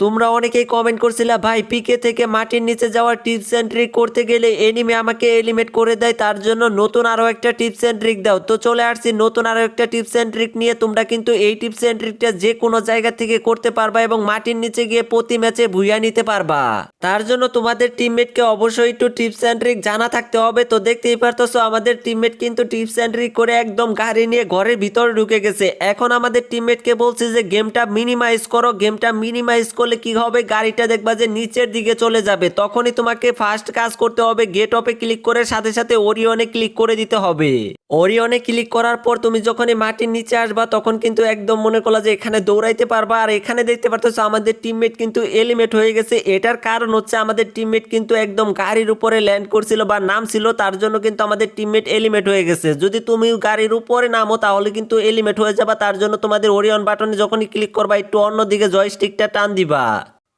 তোমরা অনেকেই কমেন্ট করছিলা, ভাই পিকে থেকে মাটির নিচে যাওয়ার টিপস অ্যান্ড ট্রিক করতে গেলে এনিমে আমাকে এলিমেট করে দেয়, তার জন্য নতুন আরও একটা টিপস অ্যান্ড ট্রিক দাও। তো চলে আসছি, নতুন আরও একটা টিপস অ্যান্ড ট্রিক নিয়ে তোমরা কিন্তু এই টিপস অ্যান্ড ট্রিকটা যে কোনো জায়গা থেকে করতে পারবা এবং মাটির নিচে গিয়ে প্রতি ম্যাচে ভুইয়া নিতে পারবা। তার জন্য তোমাদের টিমমেটকে অবশ্যই একটু টিপস অ্যান্ড ট্রিক জানা থাকতে হবে। তো দেখতেই পারতেছো, আমাদের টিমমেট কিন্তু টিপস অ্যান্ড ট্রিক করে একদম গাড়ি নিয়ে ঘরের ভিতরে ঢুকে গেছে। এখন আমাদের টিমমেটকে বলছে যে গেমটা মিনিমাইজ করো গেমটা মিনিমাইজ করলে কি হবে? গাড়িটা দেখবা যে নিচের দিকে চলে যাবে। তখনই তোমাকে ফার্স্ট কাজ করতে হবে। গেট অপে ক্লিক করে সাথে সাথে ওরিয়নে ক্লিক করে দিতে হবে। ওরিয়নে ক্লিক করার পর তুমি যখনই মাটির নিচে আসবা, তখন কিন্তু একদম মনে করলা যে এখানে দৌড়াইতে পারবা আর এখানে দেখতে পারতেছো আমাদের টিমমেট কিন্তু এলিমেট হয়ে গেছে। এটার কারণ হচ্ছে আমাদের টিমমেট কিন্তু একদম গাড়ির উপরে ল্যান্ড করছিল বা নাম ছিল তার জন্য কিন্তু আমাদের টিমমেট এলিমেট হয়ে গেছে। যদি তুমি গাড়ির উপরে নামো, তাহলে কিন্তু এলিমেট হয়ে যাবা, তার জন্য তোমাদের ওরিয়ন বাটনে যখনই ক্লিক করবা, একটু অন্যদিকে জয়স্টিকটা টান দিবা।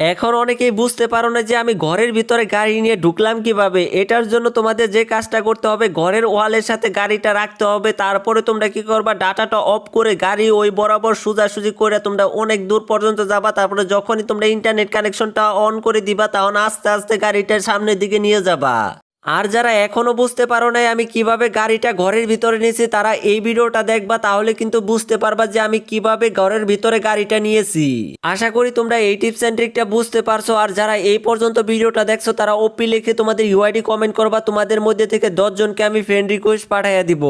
এখন অনেকেই বুঝতে পারো না যে আমি ঘরের ভিতরে গাড়ি নিয়ে ঢুকলাম কীভাবে। এটার জন্য তোমাদের যে কাজটা করতে হবে, ঘরের ওয়ালের সাথে গাড়িটা রাখতে হবে। তারপরে তোমরা কি করবা, ডাটাটা অফ করে গাড়ি ওই বরাবর সোজাসুজি করে তোমরা অনেক দূর পর্যন্ত যাবা। তারপরে যখনই তোমরা ইন্টারনেট কানেকশনটা অন করে দিবা, তখন আস্তে আস্তে গাড়িটার সামনের দিকে নিয়ে যাবা। আর যারা এখনও বুঝতে পারো নাই আমি কীভাবে গাড়িটা ঘরের ভিতরে নিয়েছি, তারা এই ভিডিওটা দেখবা, তাহলে কিন্তু বুঝতে পারবা যে আমি কীভাবে ঘরের ভিতরে গাড়িটা নিয়েছি। আশা করি তোমরা এই টিপস অ্যান্ড ট্রিকটা বুঝতে পারছ, আর যারা এই পর্যন্ত ভিডিওটা দেখছ, তারা ওপি লিখে তোমাদের ইউআইডি কমেন্ট করবা, তোমাদের মধ্যে থেকে দশ জনকে আমি ফ্রেন্ড রিকোয়েস্ট পাঠাইয়া দিব।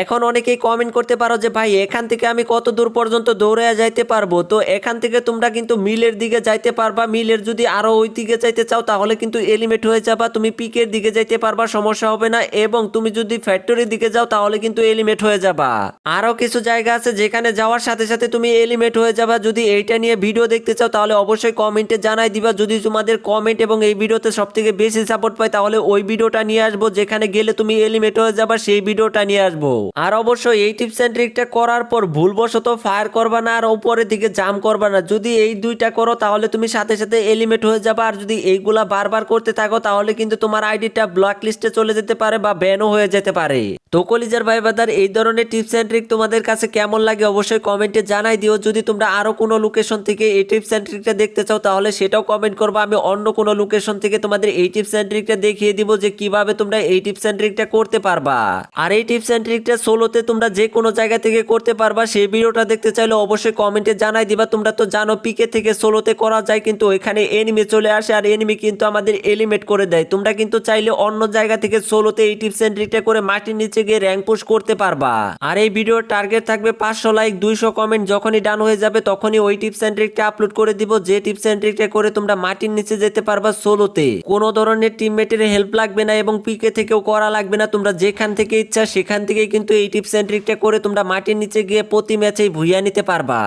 এখন অনেকেই কমেন্ট করতে পারো যে, ভাই, এখান থেকে আমি কত দূর পর্যন্ত দৌড়াইয়া যাইতে পারব? তো এখান থেকে তোমরা কিন্তু মিলের দিকে যাইতে পারবা, মিলের যদি আরও ওই দিকে যাইতে চাও, তাহলে কিন্তু এলিমেট হয়ে যাবা, তুমি পিকের দিকে যাইতে পারবা, সমস্যা হবে না। এবং তুমি যদি ফ্যাক্টরির দিকে যাও, তাহলে কিন্তু এলিমেট হয়ে যাবা। আরও কিছু জায়গা আছে যেখানে যাওয়ার সাথে সাথে তুমি এলিমেট হয়ে যাবা। যদি এইটা নিয়ে ভিডিও দেখতে চাও, তাহলে অবশ্যই কমেন্টে জানাই দিবা। যদি তোমাদের কমেন্ট এবং এই ভিডিওতে সব থেকে বেশি সাপোর্ট পাই, তাহলে ওই ভিডিওটা নিয়ে আসব। যেখানে গেলে তুমি এলিমেট হয়ে যাবা, সেই ভিডিওটা নিয়ে আসব। আর অবশ্যই এই টিপস অ্যান্ড ট্রিকটা করার পর ভুলবশত ফায়ার করবা না, আর উপরের দিকে জাম করবা না। যদি এই দুইটা করো, তাহলে তুমি সাথে সাথে এলিমেট হয়ে যাবা। আর যদি এইগুলা বারবার করতে থাকো, তাহলে কিন্তু তোমার আইডিটা ব্লক লিস্টে চলে যেতে পারে বা ব্যানও হয়ে যেতে পারে। তো কলিজার ভাই বাদার, এই ধরনের টিপস অ্যান্ড ট্রিক তোমাদের কাছে কেমন লাগে অবশ্যই কমেন্টে জানাই দিও। যদি তোমরা আরও কোনো লোকেশন থেকে এই টিপস অ্যান্ড ট্রিকটা দেখতে চাও, তাহলে সেটাও কমেন্ট করবা। আমি অন্য কোনো লোকেশন থেকে তোমাদের এই টিপস অ্যান্ড ট্রিকটা দেখিয়ে দিব যে কীভাবে তোমরা এই টিপস অ্যান্ড ট্রিকটা করতে পারবা। আর এই টিপস অ্যান্ড ট্রিকটা সোলোতে তোমরা যে কোনো জায়গা থেকে করতে পারবা, সেই ভিডিওটা দেখতে চাইলে অবশ্যই কমেন্টে জানাই দিবা। তোমরা তো জানো পিকে থেকে সোলোতে করা যায়, কিন্তু এখানে এনিমি চলে আসে আর এনিমি কিন্তু আমাদের এলিমেট করে দেয়। তোমরা কিন্তু চাইলে অন্য জায়গা থেকে সোলোতে এই টিপস অ্যান্ড ট্রিকটা করে মাটির নিচে গিয়ে র্যাঙ্ক পোস্ট করতে পারবা। আর এই ভিডিওর টার্গেট থাকবে পাঁচশো লাইক দুইশো কমেন্ট যখনই ডান হয়ে যাবে তখনই ওই টিপস অ্যান্ড ট্রিকটা আপলোড করে দিব, যে টিপস অ্যান্ড ট্রিকটা করে তোমরা মাটির নিচে যেতে পারবা সোলোতে কোনো ধরনের টিমমেটের হেল্প লাগবে না এবং পিকে থেকেও করা লাগবে না, তোমরা যেখান থেকে ইচ্ছা সেখান থেকেই কিন্তু এই টিপস অ্যান্ড ট্রিকটা করে তোমরা মাটির নিচে গিয়ে প্রতি ম্যাচেই ভুইয়া নিতে পারবা।